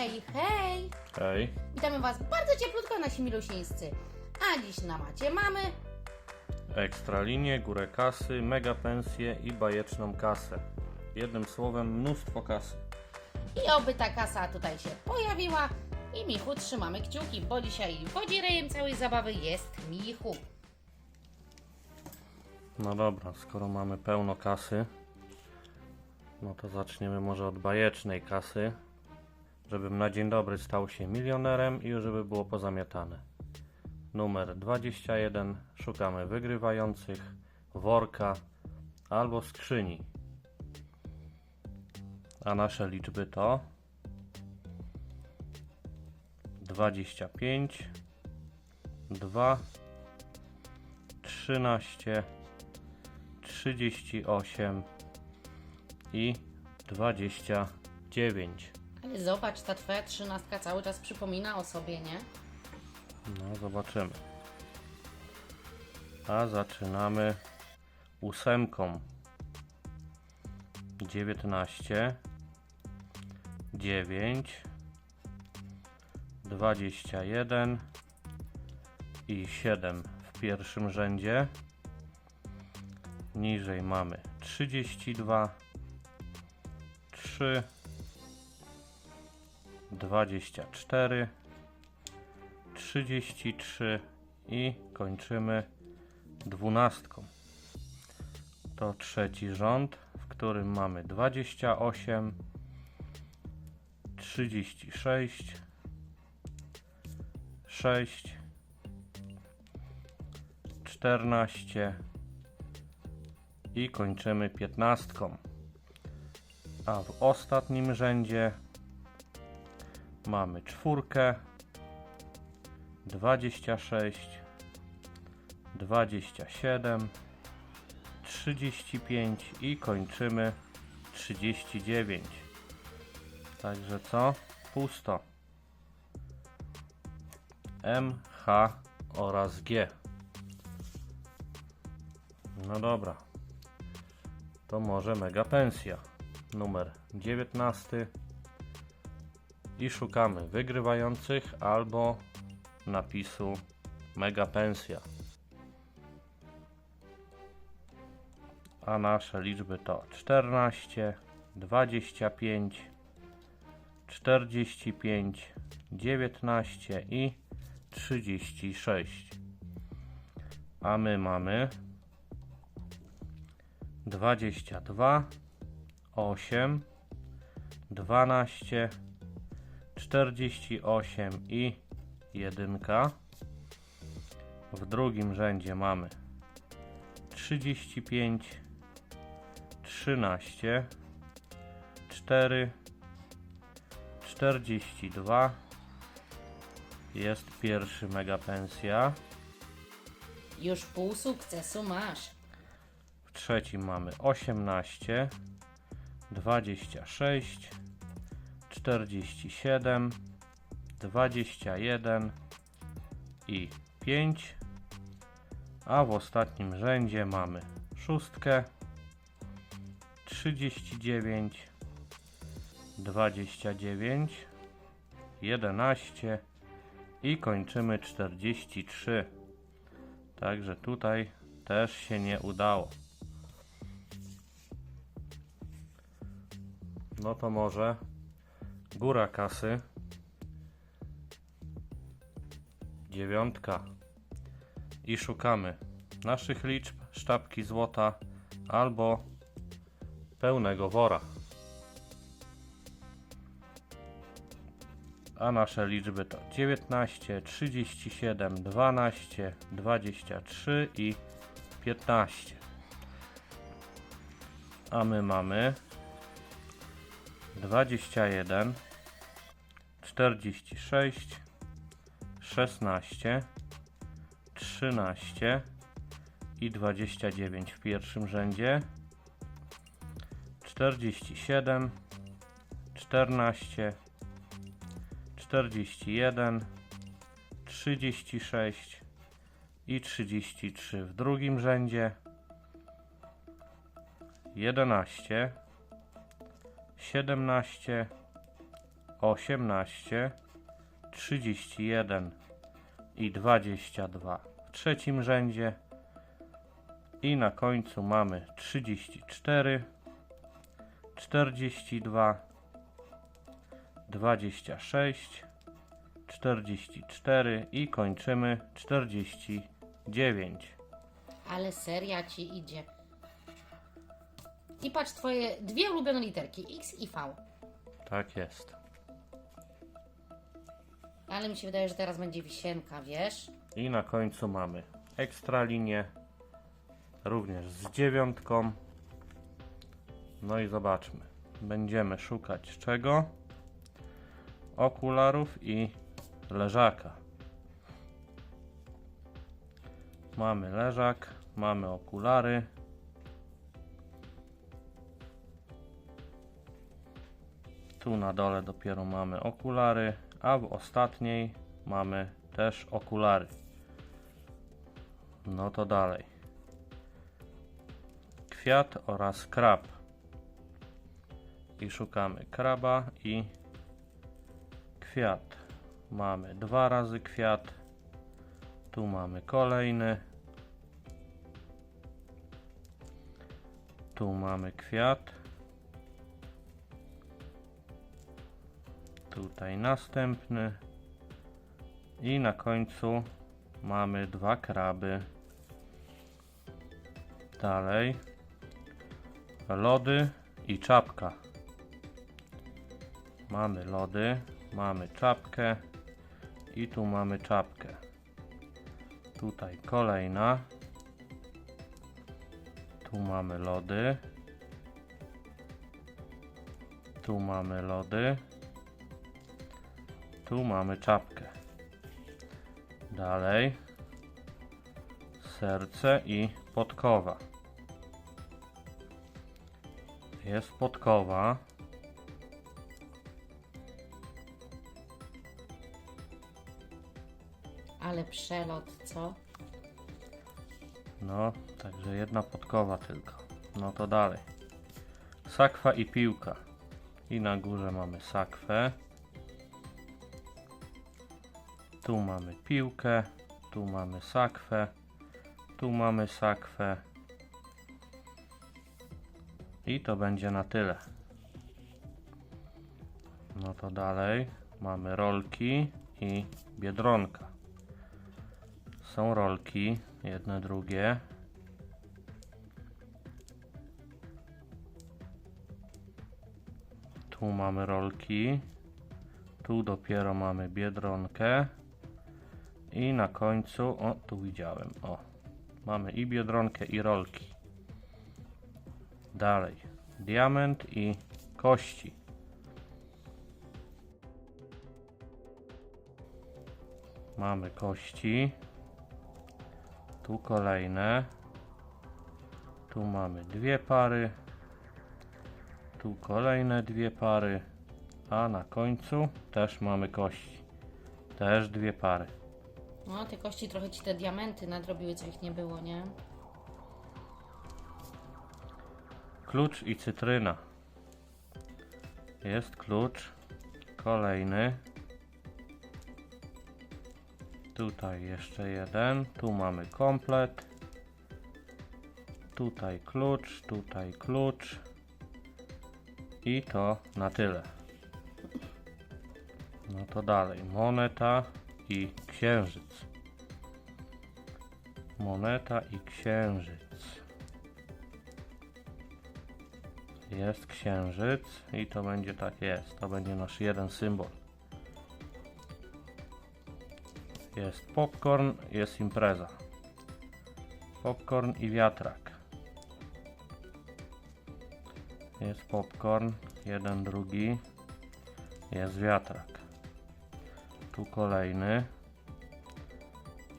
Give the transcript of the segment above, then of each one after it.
Hej, hej! Hej. Witamy Was bardzo cieplutko, nasi milusieńscy. A dziś na macie mamy Ekstralinię, górę kasy, mega pensję i bajeczną kasę. Jednym słowem mnóstwo kasy. i oby ta kasa tutaj się pojawiła. I Michu trzymamy kciuki, bo dzisiaj wodzirejem całej zabawy jest Michu. No dobra, skoro mamy pełno kasy, no to zaczniemy może od bajecznej kasy, żebym na dzień dobry stał się milionerem i żeby było pozamiatane. Numer 21. Szukamy wygrywających, worka albo skrzyni. A nasze liczby to 25, 2, 13, 38 i 29. Zobacz, ta Twoja trzynastka cały czas przypomina o sobie, nie? No, zobaczymy. A zaczynamy ósemką. 19, 9, 21 i 7 w pierwszym rzędzie. Niżej mamy 32, 3, 24, 33 i kończymy dwunastką. To trzeci rząd, w którym mamy 28, 36, 6, 14 i kończymy piętnastką. A w ostatnim rzędzie mamy czwórkę, 26, 27, 35 i kończymy 39. Także co? Pusto. M, H oraz G. No dobra. To może mega pensja. Numer 19. I szukamy wygrywających albo napisu mega pensja. A nasze liczby to 14, 25, 45, 19 i 36. A my mamy 22, 8, 12, 48 i jedynka. W drugim rzędzie mamy 35, 13, 4, 42. Jest pierwszy mega pensja. Już pół sukcesu masz. W trzecim mamy 18, 26, 47, 21 i 5. A w ostatnim rzędzie mamy szóstkę, 39, 29, 11 i kończymy 43. Także tutaj też się nie udało. No to może góra kasy. Dziewiątka. I szukamy naszych liczb, sztabki złota albo pełnego wora. A nasze liczby to 19, 37, 12, 23 i 15. A my mamy 21, 46, 16, 13 i 29 w pierwszym rzędzie, 47, 14, 41, 36 i 33 w drugim rzędzie, 11, 17, 18, 31 i 22 w trzecim rzędzie i na końcu mamy 34, 42, 26, 44 i kończymy 49. Ale seria ci idzie. I patrz, twoje dwie ulubione literki, X i V. Tak jest. Ale mi się wydaje, że teraz będzie wisienka, wiesz? I na końcu mamy ekstra linię, również z dziewiątką. No i zobaczmy. Będziemy szukać czego? Okularów i leżaka. Mamy leżak, mamy okulary. Tu na dole dopiero mamy okulary, a w ostatniej mamy też okulary. No to dalej. Kwiat oraz krab. I szukamy kraba i kwiat. Mamy dwa razy kwiat. Tu mamy kolejny. Tu mamy kwiat. Tutaj następny. I na końcu mamy dwa kraby. Dalej. Lody i czapka. Mamy lody, mamy czapkę i tu mamy czapkę. Tutaj kolejna. Tu mamy lody. Tu mamy lody. Tu mamy czapkę. Dalej. Serce i podkowa. Jest podkowa. Ale przelot, co? No, także jedna podkowa tylko. No to dalej. Sakwa i piłka. I na górze mamy sakwę. Tu mamy piłkę. Tu mamy sakwę. Tu mamy sakwę. I to będzie na tyle. No to dalej mamy rolki i biedronka. Są rolki, jedne, drugie. Tu mamy rolki. Tu dopiero mamy biedronkę. I na końcu, o tu widziałem, o. Mamy i biedronkę i rolki. Dalej. Diament i kości. Mamy kości. Tu kolejne. Tu mamy dwie pary. Tu kolejne dwie pary. A na końcu też mamy kości. Też dwie pary. No, te kości trochę ci te diamenty nadrobiły, co ich nie było, nie? Klucz i cytryna. Jest klucz. Kolejny. Tutaj jeszcze jeden. Tu mamy komplet. Tutaj klucz, tutaj klucz. I to na tyle. No to dalej. Moneta i księżyc. Moneta i księżyc. Jest księżyc i to będzie tak jest. To będzie nasz jeden symbol. Jest popcorn, jest impreza. Popcorn i wiatrak. Jest popcorn, jeden, drugi. Jest wiatrak. Tu kolejny.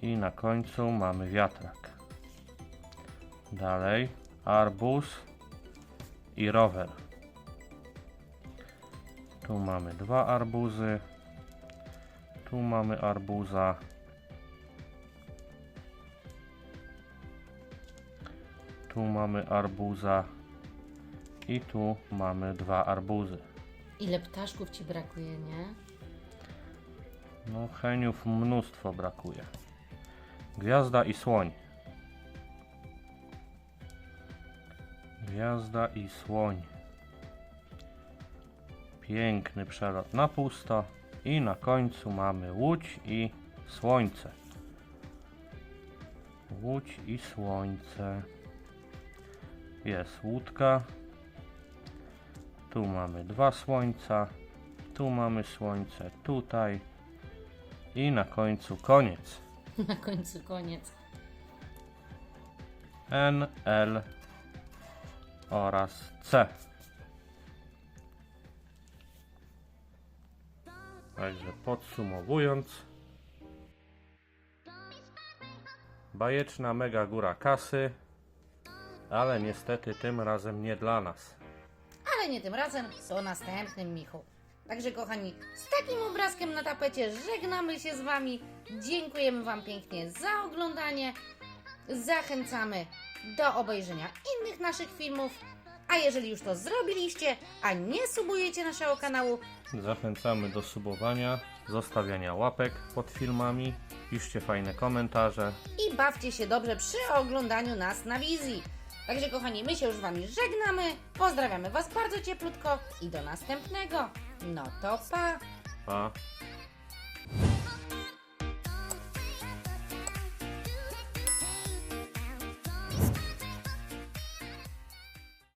I na końcu mamy wiatrak. Dalej arbuz i rower. Tu mamy dwa arbuzy. Tu mamy arbuza. Tu mamy arbuza. I tu mamy dwa arbuzy. Ile ptaszków ci brakuje, nie? No, heniów mnóstwo brakuje. Gwiazda i słoń. Gwiazda i słoń. Piękny przelot na pusto. I na końcu mamy łódź i słońce. Łódź i słońce. Jest łódka. Tu mamy dwa słońca. Tu mamy słońce. Tutaj. I na końcu koniec. Na końcu koniec. N, L oraz C. Także podsumowując, bajeczna mega góra kasy, ale niestety tym razem nie dla nas. Ale nie tym razem, to następnym, Michu. Także kochani, z takim obrazkiem na tapecie żegnamy się z Wami. Dziękujemy Wam pięknie za oglądanie. Zachęcamy do obejrzenia innych naszych filmów. A jeżeli już to zrobiliście, a nie subujecie naszego kanału, Zachęcamy do subowania, zostawiania łapek pod filmami, piszcie fajne komentarze. i bawcie się dobrze przy oglądaniu nas na wizji. Także kochani, my się już z Wami żegnamy. Pozdrawiamy Was bardzo cieplutko i do następnego. No to pa! Pa!